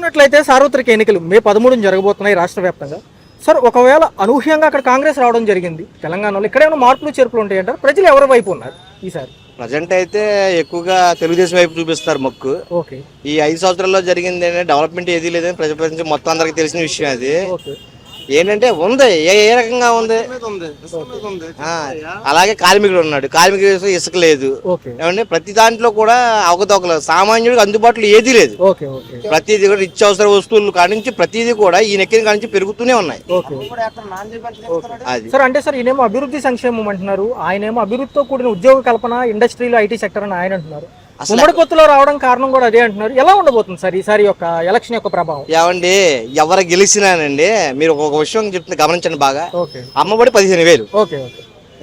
చూసినట్లయితే సార్వత్రిక ఎన్నికలు మే పదమూడున జరగబోతున్నాయి రాష్ట్ర వ్యాప్తంగా. సార్ ఒకవేళ అనూహ్యంగా అక్కడ కాంగ్రెస్ రావడం జరిగింది తెలంగాణలో ఇక్కడేమైనా మార్పులు చేర్పులు ఉంటాయంటారు ప్రజలు ఎవరి వైపు ఉన్నారు ఈసారి? ప్రజెంట్ అయితే ఎక్కువగా తెలుగుదేశం వైపు చూపిస్తారు మొక్కు. ఓకే. ఈ ఐదు సంవత్సరాల్లో జరిగింది డెవలప్మెంట్ ఏది లేదని ప్రజల మొత్తం అందరికి తెలిసిన విషయం అది. ఓకే. ఏంటంటే ఉంది. ఏ ఏ రకంగా ఉంది? అలాగే కార్మికుడు ఉన్నాడు. కార్మికుడు విషయం ఇసుక లేదు. ఏమంటే ప్రతి దాంట్లో కూడా అవకతవకలు. సామాన్యుడికి అందుబాటులో ఏదీ లేదు. Okay okay. ప్రతిదీ కూడా నిత్యావసర వస్తువులు కానించి ప్రతిదీ కూడా ఈ నెక్కిన కానించి పెరుగుతూనే ఉన్నాయి. సార్ అంటే సార్ ఈయనేమో అభివృద్ధి సంక్షేమం అంటున్నారు. ఆయనేమో అభివృద్ధితో కూడిన ఉద్యోగ కల్పన ఇండస్ట్రీలో ఐటీ సెక్టర్ అని ఆయన అంటున్నారు. ఉమ్మడి పొత్తులో రావడం కారణం కూడా అదే అంటున్నారు. ఎలా ఉండబోతుంది సార్ ఈసారి యొక్క ఎలక్షన్ యొక్క ప్రభావం? ఏమండి ఎవరు గెలిచినానండి మీరు ఒక విషయం చెప్తే గమనించండి బాగా. అమ్మఒడి పదిహేను వేలు.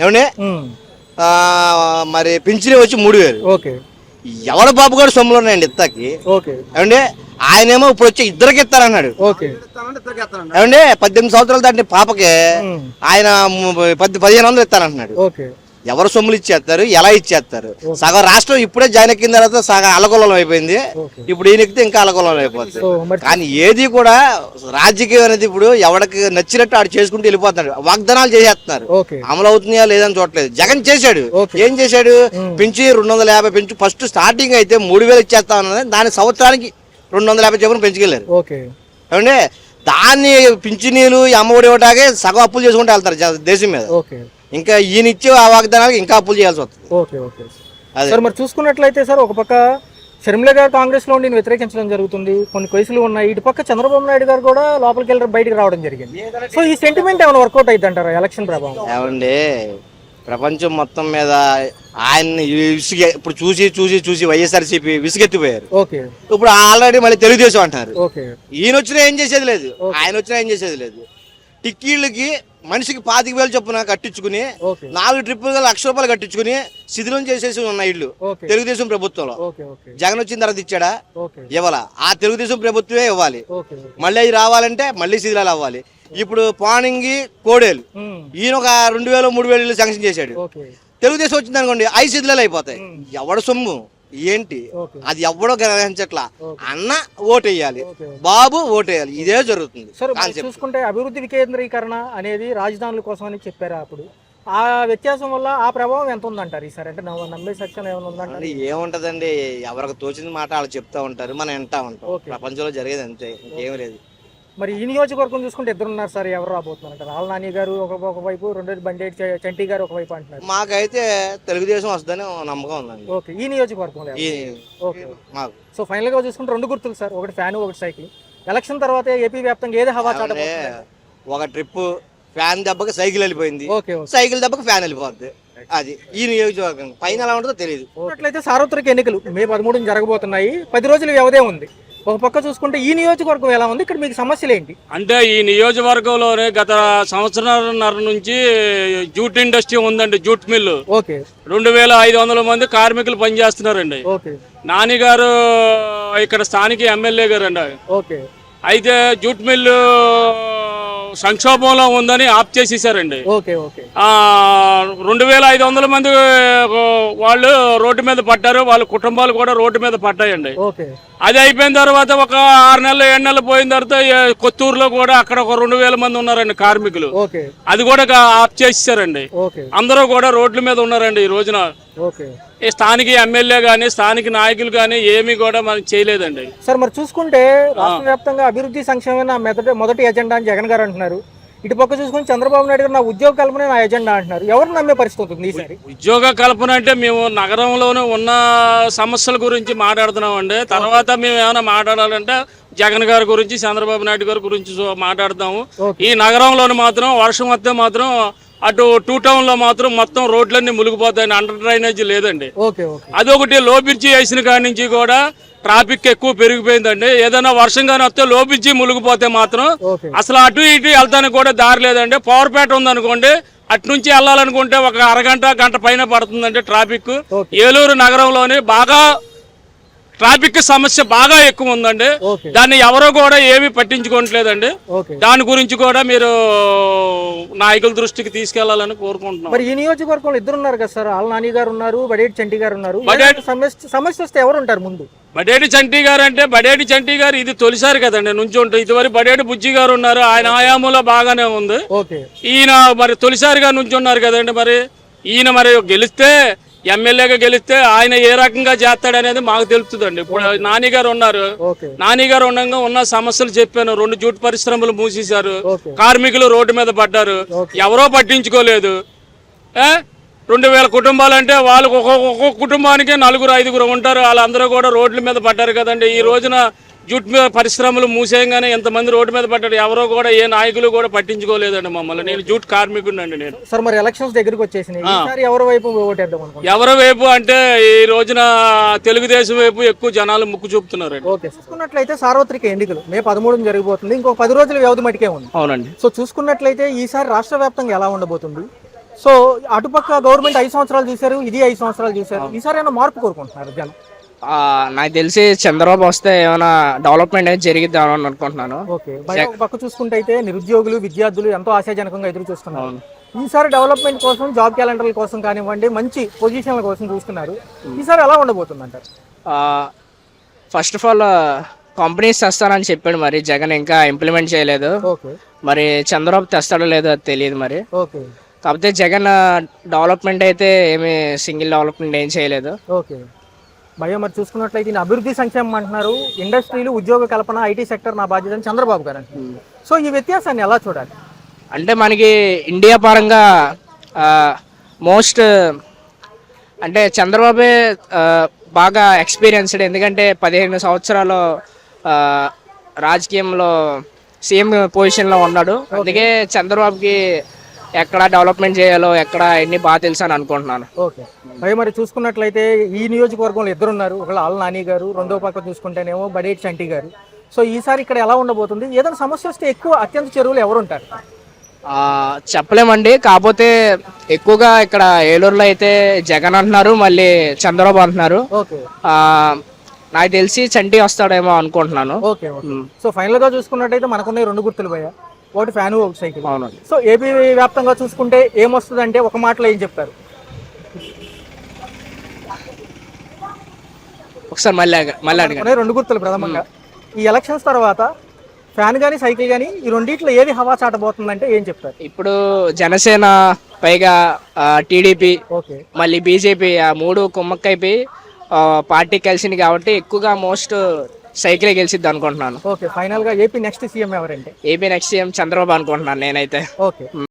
ఏమండి? మరి పింఛని వచ్చి మూడు వేలు. ఓకే. ఎవడ బాబు గారు సొమ్ములు ఉన్నాయండి ఇత్తకి? ఏమండి? ఆయనేమో ఇప్పుడు వచ్చి ఇద్దరికి ఇస్తారన్నాడు. ఏమండి? పద్దెనిమిది సంవత్సరాలు దాటి పాపకి ఆయన పది పదిహేను వందలు ఇస్తానంటున్నాడు ఓకే. ఎవరు సొమ్ములు ఇచ్చేస్తారు ఎలా ఇచ్చేస్తారు? సగం రాష్ట్రం ఇప్పుడే జాయిన్ ఎక్కిన తర్వాత సగం అలకొలం అయిపోయింది. ఇప్పుడు ఈయన ఎక్కితే ఇంకా అలకొలం అయిపోతుంది. కానీ ఏది కూడా రాజకీయం అనేది ఇప్పుడు ఎవడికి నచ్చినట్టు ఆడు చేసుకుంటూ వెళ్ళిపోతున్నాడు. వాగ్దానాలు చేసేస్తున్నారు. అమలు అవుతున్నాయా లేదని చూడలేదు జగన్ చేశాడు. ఏం చేశాడు? పెంచి రెండు వందల యాభై పెంచు ఫస్ట్ స్టార్టింగ్ అయితే మూడు వేలు ఇచ్చేస్తా ఉన్నది దాని సంవత్సరానికి రెండు వందల యాభై చొప్పున పెంచుకెళ్ళారు. ఏమంటే దాన్ని పింఛనీలు అమ్మఒడి ఇవ్వటాకే సగం అప్పులు చేసుకుంటూ వెళ్తారు దేశం మీద. ఇంకా ఈయన ఇచ్చే ఆ వాగ్దానాలకు ఇంకా అప్పులు చేయాల్సి వస్తుంది. Okay okay. అదే. సార్ మరి చూసుకున్నట్లయితే సార్ ఒక పక్క షర్మిల గారు కాంగ్రెస్లో ఉండి వ్యతిరేకించడం జరుగుతుంది. కొన్ని కేసులు ఉన్నాయి. ఇటు పక్క చంద్రబాబు నాయుడు గారు కూడా లోపలికి వెళ్ళి బయటికి రావడం జరిగింది. సో ఈ సెంటిమెంట్ ఏమైనా వర్కౌట్ అయింది అంటారా ఎలక్షన్ ప్రభావం. ఏమండి ప్రపంచం మొత్తం మీద ఆయన్ని విసిగ ఇప్పుడు చూసి చూసి చూసి వైఎస్ఆర్సీపీ విసిగెత్తిపోయారు. ఓకే. ఇప్పుడు ఆల్రెడీ మళ్ళీ తెలుగుదేశం అంటారు. ఓకే. ఈయన వచ్చినా ఏం చేసేది లేదు. ఆయన వచ్చినా ఏం చేసేది లేదు. టిక్కీళ్ళకి మనిషికి పాతిక వేలు చొప్పున కట్టించుకుని నాలుగు ట్రిప్పులుగా లక్ష రూపాయలు కట్టించుకుని శిథిలం చేసేసి ఉన్న ఓకే. తెలుగుదేశం ప్రభుత్వంలో. జగన్ వచ్చిన తర్వాత ఇచ్చాడా? ఇవ్వాల. ఆ తెలుగుదేశం ప్రభుత్వమే ఇవ్వాలి. మళ్ళీ అవి రావాలంటే మళ్ళీ శిథిలాలు అవ్వాలి. ఇప్పుడు పానింగి కోడేలు. ఈయన ఒక రెండు వేలు మూడు వేలు ఇల్లు శాంక్షన్ చేశాడు. తెలుగుదేశం వచ్చింది అనుకోండి ఐదు శిథిలాలు అయిపోతాయి. ఎవడ సొమ్ము? ఏంటి? అది ఎవడో గ్రహించట్లా. అన్న ఓటేయాలి. బాబు ఓటేయాలి. ఇదే జరుగుతుంది. చూసుకుంటే అభివృద్ధి వికేంద్రీకరణ అనేది రాజధానుల కోసం అని చెప్పారు అప్పుడు? ఆ వ్యత్యాసం వల్ల ఆ ప్రభావం ఎంత ఉందంటారు ఈసారి అంటే నమ్మ- సత్యం ఏమైనా ఏముంటదండి? ఎవరికి తోచిన మాట వాళ్ళు చెప్తా ఉంటారు. మనం వింటా ఉంటాం. ప్రపంచంలో జరిగేది అంతే. ఇంకేం లేదు. మరి ఈ నియోజకవర్గం చూసుకుంటే ఇద్దరు ఉన్నారు సార్ ఎవరు రాబోతున్నారు రాళ్ళ నాని గారు ఒక ఒకవైపు రెండోది బండేటి చ- చంటి గారు ఒకవైపు అంటున్నారు. మాకైతే తెలుగుదేశం వస్తుందని నమ్మకం ఉందండి. ఓకే ఈ నియోజకవర్గంలో? ఓకే సో ఫైనల్గా చూసుకుంటే రెండు గుర్తులు సార్ ఒకటి ఫ్యాన్ ఒకటి సైకిల్. ఎలక్షన్ తర్వాత ఏపీ వ్యాప్తంగా ఏది హవా చాట ఒక ట్రిప్ ఫ్యాన్ దెబ్బకి సైకిల్ వెళ్ళిపోయింది. సైకిల్ దెబ్బకి ఫ్యాన్ వెళ్ళిపోద్ది. అది ఈ నియోజకవర్గం. పైన ఎలా ఉంటుందో తెలియదు అట్లయితే సార్వత్రిక ఎన్నికలు మే పదమూడున జరగబోతున్నాయి. పది రోజులు వ్యవధే ఉంది. ఒక పక్క చూసుకుంటే ఈ నియోజకవర్గం ఎలా ఉంది? ఇక్కడ మీకు సమస్యలు ఏంటి? అంటే ఈ నియోజకవర్గంలోనే గత సంవత్సరాలన్నర నుంచి జూట్ ఇండస్ట్రీ ఉందండి జూట్ మిల్లు. ఓకే. రెండు వేల ఐదు వందల మంది కార్మికులు పనిచేస్తున్నారండి. ఓకే. నాని గారు ఇక్కడ స్థానిక ఎమ్మెల్యే గారు అండి ఓకే. అయితే జూట్ మిల్లు సంక్షోభంలో ఉందని ఆప్ చేసేసారండి. రెండు వేల ఐదు వందల మంది వాళ్ళు రోడ్డు మీద పడ్డారు. వాళ్ళ కుటుంబాలు కూడా రోడ్డు మీద పడ్డాయండి. అది అయిపోయిన తర్వాత ఒక ఆరు నెలలు ఏడు నెలలు పోయిన తర్వాత కొత్తూరులో కూడా అక్కడ ఒక రెండు వేల మంది ఉన్నారండి కార్మికులు. అది కూడా ఆఫ్ చేసేసారండి. అందరూ కూడా రోడ్ల మీద ఉన్నారండి ఈ రోజున. స్థానిక ఎమ్మెల్యే కానీ స్థానిక నాయకులు కానీ ఏమీ కూడా మనం చేయలేదండి. సార్ మరి చూసుకుంటే రాష్ట్ర వ్యాప్తంగా అభివృద్ధి సంక్షేమమే నా మొదటి మొదటి ఎజెండా అని జగన్ గారు అంటున్నారు. ఇటు పక్క చూసుకుని చంద్రబాబు నాయుడు గారు నా ఉద్యోగ కల్పనే నా ఎజెండా అంటున్నారు. ఎవరు నమ్మే పరిస్థితి ఉంటుంది ఈసారి? ఉద్యోగ కల్పన అంటే మేము నగరంలోనే ఉన్న సమస్యల గురించి మాట్లాడుతున్నామండి. తర్వాత మేము ఏమైనా మాట్లాడాలంటే జగన్ గారి గురించి చంద్రబాబు నాయుడు గారి గురించి మాట్లాడతాము. ఈ నగరంలోని మాత్రం వర్షం వస్తే మాత్రం అటు టూ టౌన్లో మాత్రం మొత్తం రోడ్లన్నీ మునిగిపోతాయి అండర్ డ్రైనేజ్ లేదండి. అదొకటి లో బ్రిడ్జి వేసిన కాడి నుంచి కూడా ట్రాఫిక్ ఎక్కువ పెరిగిపోయిందండి. ఏదైనా వర్షం కానీ వస్తే లో బ్రిడ్జి మునిగిపోతే మాత్రం అసలు అటు ఇటు వెళ్తానికి కూడా దారి లేదండి. పవర్ ప్యాట్ ఉందనుకోండి అటు నుంచి వెళ్ళాలనుకుంటే ఒక అరగంట గంట పైన పడుతుందండి ట్రాఫిక్. ఏలూరు నగరంలోని బాగా ట్రాఫిక్ సమస్య బాగా ఎక్కువ ఉందండి. దాన్ని ఎవరో కూడా ఏమీ పట్టించుకోవట్లేదండి. దాని గురించి కూడా మీరు నాయకుల దృష్టికి తీసుకెళ్ళాలని కోరుకుంటున్నాం. మరి ఈ నియోజకవర్గంలో ఇద్దరు ఉన్నారు కదా సార్. ఆల్ నాని గారు ఉన్నారు బడేటి చంటి గారు ఉన్నారు. సమస్య వస్తే ఎవరు ఉంటారు ముందు? బడేటి చంటి గారు అంటే బడేటి చంటి గారు ఇది తొలిసారి కదండి నుంచి ఉంటుంది ఇదివరకు బడేటి బుజ్జి గారు ఉన్నారు. ఆయన ఆయామంలో బాగానే ఉంది. ఈయన మరి తొలిసారిగా నుంచి ఉన్నారు కదండి మరి. ఈయన మరి గెలిస్తే ఎమ్మెల్యేగా గెలిస్తే ఆయన ఏ రకంగా చేస్తాడు అనేది మాకు తెలుస్తుందండి. ఇప్పుడు నాని గారు ఉన్నారు. నాని గారు ఉండగా ఉన్న సమస్యలు చెప్పాను. రెండు జూట్ పరిశ్రమలు మూసేశారు. కార్మికులు రోడ్డు మీద పడ్డారు. ఎవరో పట్టించుకోలేదు? రెండు వేల కుటుంబాలు అంటే వాళ్ళకు ఒక్కొక్క కుటుంబానికి నలుగురు ఐదుగురు ఉంటారు. వాళ్ళందరూ కూడా రోడ్ల మీద పడ్డారు కదండి. ఈ రోజున జూట్ మీద పరిశ్రమలు మూసేయంగానే ఎంతమంది రోడ్డు మీద పడ్డారు? ఎవరో కూడా ఏ నాయకులు కూడా పట్టించుకోలేదండి మమ్మల్ని. నేను జూట్ కార్మికుడినండి నేను. సార్ మరి ఎలక్షన్స్ దగ్గరికి వచ్చేసినాయి. ఎవరి వైపు ఓటేద్దాం ఎవరి వైపు అంటే ఈ రోజున తెలుగుదేశం వైపు ఎక్కువ జనాలు ముక్కు చూపుతున్నారండి. ఓకే చూసుకున్నట్లయితే సార్వత్రిక ఎన్నికలు మే పదమూడున జరగబోతుంది. ఇంకొక పది రోజుల వ్యవధి మటుకే ఉంది. అవునండి. సో చూసుకున్నట్లయితే ఈసారి రాష్ట్ర వ్యాప్తంగా ఎలా ఉండబోతుంది? సో అటుపక్క గవర్నమెంట్ ఐదు సంవత్సరాలు చూశారు ఇది ఐదు సంవత్సరాలు చూశారు ఈసారి ఏమైనా మార్పు కోరుకుంటున్నారు జనం? నాకు తెలిసి చంద్రబాబు వస్తే ఏమైనా డెవలప్మెంట్ అనేది జరిగిద్దాం అని అనుకుంటున్నాను. పక్క చూసుకుంటే అయితే నిరుద్యోగులు విద్యార్థులు ఎంతో ఆశాజనకంగా ఎదురు చూస్తున్నారు. ఈసారి డెవలప్మెంట్ కోసం జాబ్ క్యాలెండర్ల కోసం కానివ్వండి మంచి పొజిషన్ల కోసం చూస్తున్నారు. ఈసారి ఎలా ఉండబోతుంది అంటారు ఫస్ట్ ఆఫ్ ఆల్ కంపెనీస్ తెస్తానని చెప్పాడు మరి. జగన్ ఇంకా ఇంప్లిమెంట్ చేయలేదు. ఓకే. మరి చంద్రబాబు తెస్తాడో లేదో అది తెలియదు మరి. ఓకే. కాకపోతే జగన్ డెవలప్మెంట్ అయితే ఏమి సింగిల్ డెవలప్మెంట్ ఏం చేయలేదు. భయ మరి చూసుకున్నట్లయితే ఈయన అభివృద్ధి సంక్షేమం అంటున్నారు. ఇండస్ట్రీలు ఉద్యోగ కల్పన ఐటీ సెక్టర్ నా బాధ్యత అని చంద్రబాబు గారు అంటున్నారు. సో ఈ వ్యత్యాసాన్ని ఎలా చూడాలి? అంటే మనకి ఇండియా పరంగా మోస్ట్ అంటే చంద్రబాబే బాగా ఎక్స్పీరియన్స్డ్. ఎందుకంటే పదిహేను సంవత్సరాలు రాజకీయంలో సీఎం పొజిషన్లో ఉన్నాడు. అందుకే చంద్రబాబుకి ఎక్కడ డెవలప్మెంట్ చేయాలో ఎక్కడ ఎన్ని బాగా తెలుసు అని అనుకుంటున్నాను. ఓకే. మరి చూసుకున్నట్లయితే ఈ నియోజకవర్గంలో ఇద్దరు ఉన్నారు ఒకళ్ళు ఆల్ నాని గారు రెండో పక్క చూసుకుంటేనేమో బడేటి చంటి గారు. సో ఈసారి ఇక్కడ ఎలా ఉండబోతుంది? ఏదైనా సమస్య వస్తే ఎక్కువ అత్యంత చెరువులు ఎవరు ఉంటారు? ఆ, చెప్పలేమండి. కాకపోతే ఎక్కువగా ఇక్కడ ఏలూరులో అయితే జగన్ అంటున్నారు మళ్ళీ చంద్రబాబు అంటున్నారు. ఓకే. ఆ, నాకు తెలిసి చంటి వస్తాడేమో అనుకుంటున్నాను. Okay okay. సో ఫైనల్గా చూసుకున్నట్టయితే మనకున్న రెండు గుర్తులు భయ ఒకటి ఫ్యాన్ ఒక సైకిల్. అవును. సో ఏపీ వ్యాప్తంగా చూసుకుంటే ఏమొస్తుంది అంటే ఒక మాటలో ఏం చెప్తారు? ఒకసారి మళ్ళీ మళ్ళీ అడగండి. రెండు గుర్తులు ప్రథమంగా. ఈ ఎలక్షన్స్ తర్వాత ఫ్యాన్ కానీ సైకిల్ కానీ ఈ రెండిట్లో ఏది హవా చాటబోతుందంటే ఏం చెప్తారు? ఇప్పుడు జనసేన పైగా టీడీపీ ఓకే. మళ్ళీ బీజేపీ ఆ మూడు కుమ్మక్కైపోయి పార్టీ కలిసింది కాబట్టి ఎక్కువగా మోస్ట్ సైకిల్ గెలిచిద్ది అనుకుంటున్నాను. ఓకే ఫైనల్గా ఏపీ నెక్స్ట్ సీఎం ఎవరంటే? ఏపీ నెక్స్ట్ సీఎం చంద్రబాబు అనుకుంటున్నాను నేనైతే. ఓకే.